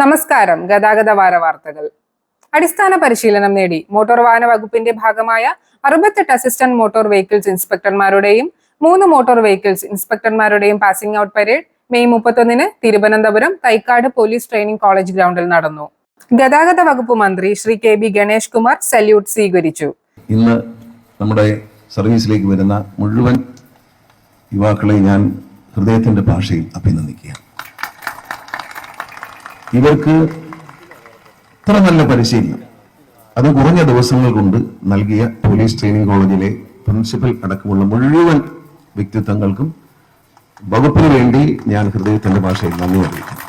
നമസ്കാരം ഗതാഗത വാര വാർത്തകൾ. അടിസ്ഥാന പരിശീലനം നേടി മോട്ടോർ വാഹന വകുപ്പിന്റെ ഭാഗമായ അറുപത്തെട്ട് അസിസ്റ്റന്റ് മോട്ടോർ വെഹിക്കിൾസ് ഇൻസ്പെക്ടർമാരുടെയും മൂന്ന് മോട്ടോർ വെഹിക്കിൾസ് ഇൻസ്പെക്ടർമാരുടെയും പാസിംഗ് ഔട്ട് പരേഡ് മെയ് മുപ്പത്തൊന്നിന് Thiruvananthapuram Thycaud police training college ഗ്രൗണ്ടിൽ നടന്നു. ഗതാഗത വകുപ്പ് മന്ത്രി Shri K B Ganesh Kumar salute സ്വീകരിച്ചു. ഇന്ന് നമ്മുടെ സർവീസിലേക്ക് വരുന്ന മുഴുവൻ യുവാക്കളെ ഞാൻ ഹൃദയത്തിന്റെ ഭാഷയിൽ അഭിനന്ദിക്കുകയാണ്. ഇവർക്ക് ഇത്ര നല്ല പരിശീലനം. അത് കുറഞ്ഞ ദിവസങ്ങൾ കൊണ്ട് നൽകിയ പോലീസ് ട്രെയിനിങ് കോളേജിലെ പ്രിൻസിപ്പൽ അടക്കമുള്ള മുഴുവൻ വ്യക്തിത്വങ്ങൾക്കും വകുപ്പിന് വേണ്ടി ഞാൻ ഹൃദയത്തിന്റെ ഭാഷയിൽ നന്ദി അറിയിക്കുന്നു.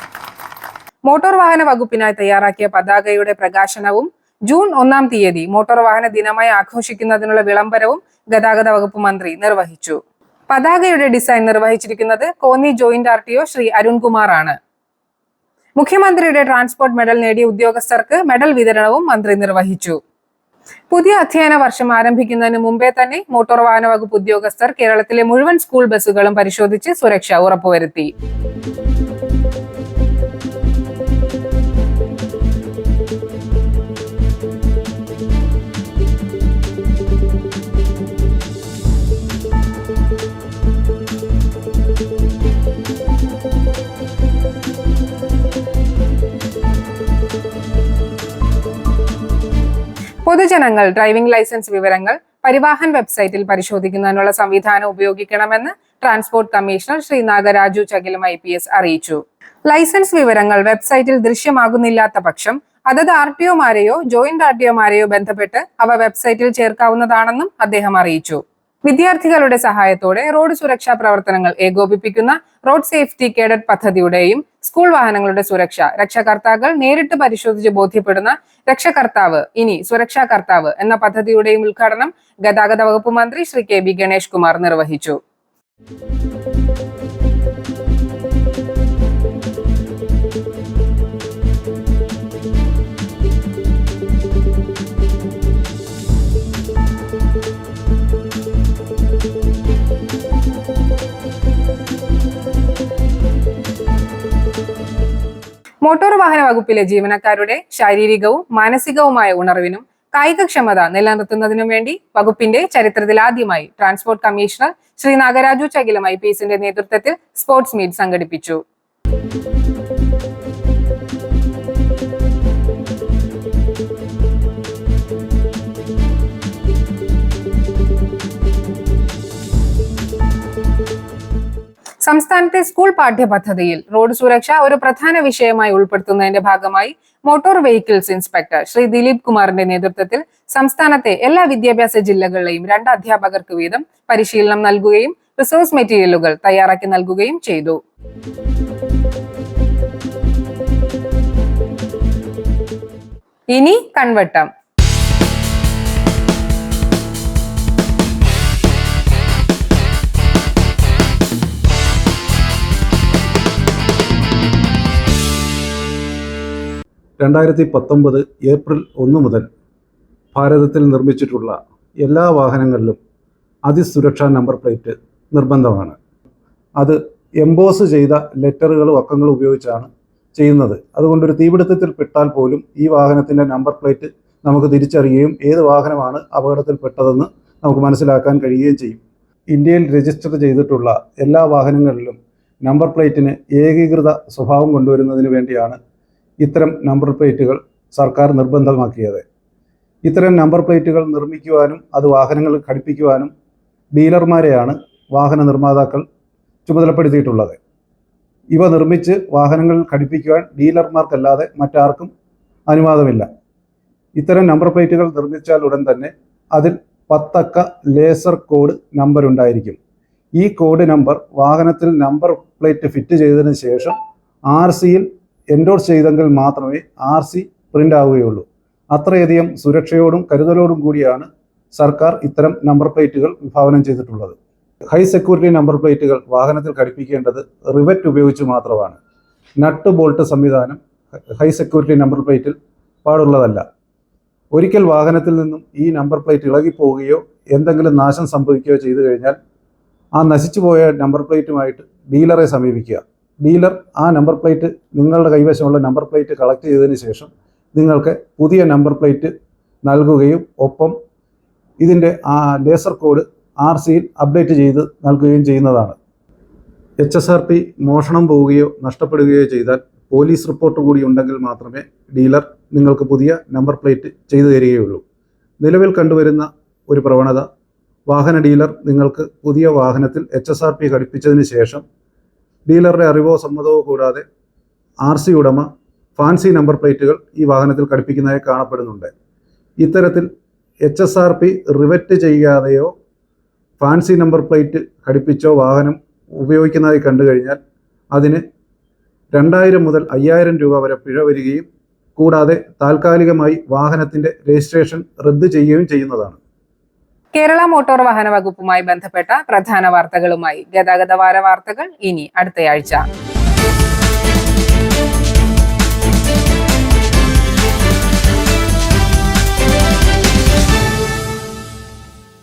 മോട്ടോർ വാഹന വകുപ്പിനായി തയ്യാറാക്കിയ പതാകയുടെ പ്രകാശനവും ജൂൺ ഒന്നാം തീയതി മോട്ടോർ വാഹന ദിനമായി ആഘോഷിക്കുന്നതിനുള്ള വിളംബരവും ഗതാഗത വകുപ്പ് മന്ത്രി നിർവഹിച്ചു. പതാകയുടെ ഡിസൈൻ നിർവഹിച്ചിരിക്കുന്നത് കോന്നി ജോയിന്റ് ആർ ശ്രീ അരുൺകുമാർ ആണ് മുഖ്യമന്ത്രിയുടെ ട്രാൻസ്പോർട്ട് മെഡൽ നേടിയ ഉദ്യോഗസ്ഥർക്ക് മെഡൽ വിതരണവും മന്ത്രി നിർവഹിച്ചു. പുതിയ അധ്യയന വർഷം ആരംഭിക്കുന്നതിന് മുമ്പേ തന്നെ മോട്ടോർ വാഹന വകുപ്പ് ഉദ്യോഗസ്ഥർ കേരളത്തിലെ മുഴുവൻ സ്കൂൾ ബസ്സുകളും പരിശോധിച്ച് സുരക്ഷ ഉറപ്പുവരുത്തി. പൊതുജനങ്ങൾ ഡ്രൈവിംഗ് ലൈസൻസ് വിവരങ്ങൾ പരിവാഹൻ വെബ്സൈറ്റിൽ പരിശോധിക്കുന്നതിനുള്ള സംവിധാനം ഉപയോഗിക്കണമെന്ന് transport commissioner Shri Nagaraju ചകിലും I P S അറിയിച്ചു. ലൈസൻസ് വിവരങ്ങൾ വെബ്സൈറ്റിൽ ദൃശ്യമാകുന്നില്ലാത്ത പക്ഷം അതത് ആർ ടി ഒമാരെയോ ജോയിന്റ് ആർ ടി ഒമാരെയോ ബന്ധപ്പെട്ട് അവ വെബ്സൈറ്റിൽ ചേർക്കാവുന്നതാണെന്നും അദ്ദേഹം അറിയിച്ചു. വിദ്യാർത്ഥികളുടെ സഹായത്തോടെ റോഡ് സുരക്ഷാ പ്രവർത്തനങ്ങൾ ഏകോപിപ്പിക്കുന്ന റോഡ് സേഫ്റ്റി കേഡറ്റ് പദ്ധതിയുടെയും സ്കൂൾ വാഹനങ്ങളുടെ സുരക്ഷ. രക്ഷകർത്താക്കൾ നേരിട്ട് പരിശോധിച്ച് ബോധ്യപ്പെടുന്ന രക്ഷകർത്താവ് ഇനി സുരക്ഷാ കർത്താവ് എന്ന പദ്ധതിയുടെയും ഉദ്ഘാടനം ഗതാഗത വകുപ്പ് മന്ത്രി ശ്രീ കെ ബി ഗണേഷ് കുമാർ നിർവഹിച്ചു. മോട്ടോർ വാഹന വകുപ്പിലെ ജീവനക്കാരുടെ ശാരീരികവും മാനസികവുമായ ഉണർവിനും കായികക്ഷമത നിലനിർത്തുന്നതിനും വേണ്ടി വകുപ്പിന്റെ ചരിത്രത്തിൽ ആദ്യമായി transport commissioner Shri Nagaraju Chakilam I P എസിന്റെ നേതൃത്വത്തിൽ സ്പോർട്സ് മീറ്റ് സംഘടിപ്പിച്ചു. സംസ്ഥാനത്തെ സ്കൂൾ പാഠ്യപദ്ധതിയിൽ റോഡ് സുരക്ഷ ഒരു പ്രധാന വിഷയമായി ഉൾപ്പെടുത്തുന്നതിന്റെ ഭാഗമായി motor vehicles inspector Shri Dileep കുമാറിന്റെ നേതൃത്വത്തിൽ സംസ്ഥാനത്തെ എല്ലാ വിദ്യാഭ്യാസ ജില്ലകളിലെയും രണ്ട് അധ്യാപകർക്ക് വീതം പരിശീലനം നൽകുകയും റിസോഴ്സ് മെറ്റീരിയലുകൾ തയ്യാറാക്കി നൽകുകയും ചെയ്തു. ഇനി കൺവട്ടം. രണ്ടായിരത്തി പത്തൊമ്പത് ഏപ്രിൽ ഒന്ന് മുതൽ ഭാരതത്തിൽ നിർമ്മിച്ചിട്ടുള്ള എല്ലാ വാഹനങ്ങളിലും അതിസുരക്ഷാ നമ്പർ പ്ലേറ്റ് നിർബന്ധമാണ്. അത് എംബോസ് ചെയ്ത ലെറ്ററുകളും അക്കങ്ങളും ഉപയോഗിച്ചാണ് ചെയ്യുന്നത്. അതുകൊണ്ട് ഒരു തീപിടുത്തത്തിൽ പെട്ടാൽ പോലും ഈ വാഹനത്തിന്റെ നമ്പർ പ്ലേറ്റ് നമുക്ക് തിരിച്ചറിയുകയും ഏത് വാഹനമാണ് അപകടത്തിൽപ്പെട്ടതെന്ന് നമുക്ക് മനസ്സിലാക്കാൻ കഴിയുകയും ചെയ്യും. ഇന്ത്യയിൽ രജിസ്റ്റർ ചെയ്തിട്ടുള്ള എല്ലാ വാഹനങ്ങളിലും നമ്പർ പ്ലേറ്റിന് ഏകീകൃത സ്വഭാവം കൊണ്ടുവരുന്നതിന് വേണ്ടിയാണ് ഇത്തരം നമ്പർ പ്ലേറ്റുകൾ സർക്കാർ നിർബന്ധമാക്കിയത്. ഇത്തരം നമ്പർ പ്ലേറ്റുകൾ നിർമ്മിക്കുവാനും അത് വാഹനങ്ങളിൽ ഘടിപ്പിക്കുവാനും ഡീലർമാരെയാണ് വാഹന നിർമ്മാതാക്കൾ ചുമതലപ്പെടുത്തിയിട്ടുള്ളത്. ഇവ നിർമ്മിച്ച് വാഹനങ്ങളിൽ ഘടിപ്പിക്കുവാൻ ഡീലർമാർക്കല്ലാതെ മറ്റാർക്കും അനുവാദമില്ല. ഇത്തരം നമ്പർ പ്ലേറ്റുകൾ നിർമ്മിച്ചാൽ ഉടൻ തന്നെ അതിൽ പത്തക്ക ലേസർ കോഡ് നമ്പർ ഉണ്ടായിരിക്കും. ഈ കോഡ് നമ്പർ വാഹനത്തിൽ നമ്പർ പ്ലേറ്റ് ഫിറ്റ് ചെയ്തതിന് ശേഷം ആർ സിയിൽ എൻഡോർസ് ചെയ്തെങ്കിൽ മാത്രമേ ആർ സി പ്രിന്റ് ആവുകയുള്ളൂ അത്രയധികം സുരക്ഷയോടും കരുതലോടും കൂടിയാണ് സർക്കാർ ഇത്തരം നമ്പർ പ്ലേറ്റുകൾ വിഭാവനം ചെയ്തിട്ടുള്ളത്. ഹൈ സെക്യൂരിറ്റി നമ്പർ പ്ലേറ്റുകൾ വാഹനത്തിൽ ഘടിപ്പിക്കേണ്ടത് റിവറ്റ് ഉപയോഗിച്ച് മാത്രമാണ്. നട്ട് ബോൾട്ട് സംവിധാനം ഹൈ സെക്യൂരിറ്റി നമ്പർ പ്ലേറ്റിൽ പാടുള്ളതല്ല. ഒരിക്കൽ വാഹനത്തിൽ നിന്നും ഈ നമ്പർ പ്ലേറ്റ് ഇളകിപ്പോവുകയോ എന്തെങ്കിലും നാശം സംഭവിക്കുകയോ ചെയ്തു കഴിഞ്ഞാൽ ആ നശിച്ചുപോയ നമ്പർ പ്ലേറ്റുമായിട്ട് ഡീലറെ സമീപിക്കുക. ഡീലർ ആ നമ്പർ പ്ലേറ്റ് നിങ്ങളുടെ കൈവശമുള്ള നമ്പർ പ്ലേറ്റ് കളക്ട് ചെയ്തതിന് ശേഷം നിങ്ങൾക്ക് പുതിയ നമ്പർ പ്ലേറ്റ് നൽകുകയും ഒപ്പം ഇതിന്റെ ആ ലേസർ കോഡ് ആർ സിയിൽ അപ്ഡേറ്റ് ചെയ്ത് നൽകുകയും ചെയ്യുന്നതാണ്. എച്ച് എസ് ആർ പി മോഷണം പോവുകയോ നഷ്ടപ്പെടുകയോ ചെയ്താൽ പോലീസ് റിപ്പോർട്ട് കൂടി ഉണ്ടെങ്കിൽ മാത്രമേ ഡീലർ നിങ്ങൾക്ക് പുതിയ നമ്പർ പ്ലേറ്റ് ചെയ്തു തരികയുള്ളൂ. നിലവിൽ കണ്ടുവരുന്ന ഒരു പ്രവണത വാഹന ഡീലർ നിങ്ങൾക്ക് പുതിയ വാഹനത്തിൽ എച്ച് എസ് ആർ പി ഘടിപ്പിച്ചതിന് ശേഷം ഡീലറുടെ അറിവോ സമ്മതവോ കൂടാതെ ആർ സി ഉടമ ഫാൻസി നമ്പർ പ്ലേറ്റുകൾ ഈ വാഹനത്തിൽ ഘടിപ്പിക്കുന്നതായി കാണപ്പെടുന്നുണ്ട്. ഇത്തരത്തിൽ H S R P rivet ചെയ്യാതെയോ fancy number plate ഘടിപ്പിച്ചോ വാഹനം ഉപയോഗിക്കുന്നതായി കണ്ടു കഴിഞ്ഞാൽ അതിന് രണ്ടായിരം മുതൽ അയ്യായിരം രൂപ വരെ പിഴ വരികയും കൂടാതെ താൽക്കാലികമായി വാഹനത്തിന്റെ രജിസ്ട്രേഷൻ റദ്ദ് ചെയ്യുകയും ചെയ്യുന്നതാണ്. കേരള മോട്ടോർ വാഹന വകുപ്പുമായി ബന്ധപ്പെട്ട പ്രധാന വാർത്തകളുമായി ഗതാഗത വാര വാർത്തകൾ ഇനി അടുത്തയാഴ്ച.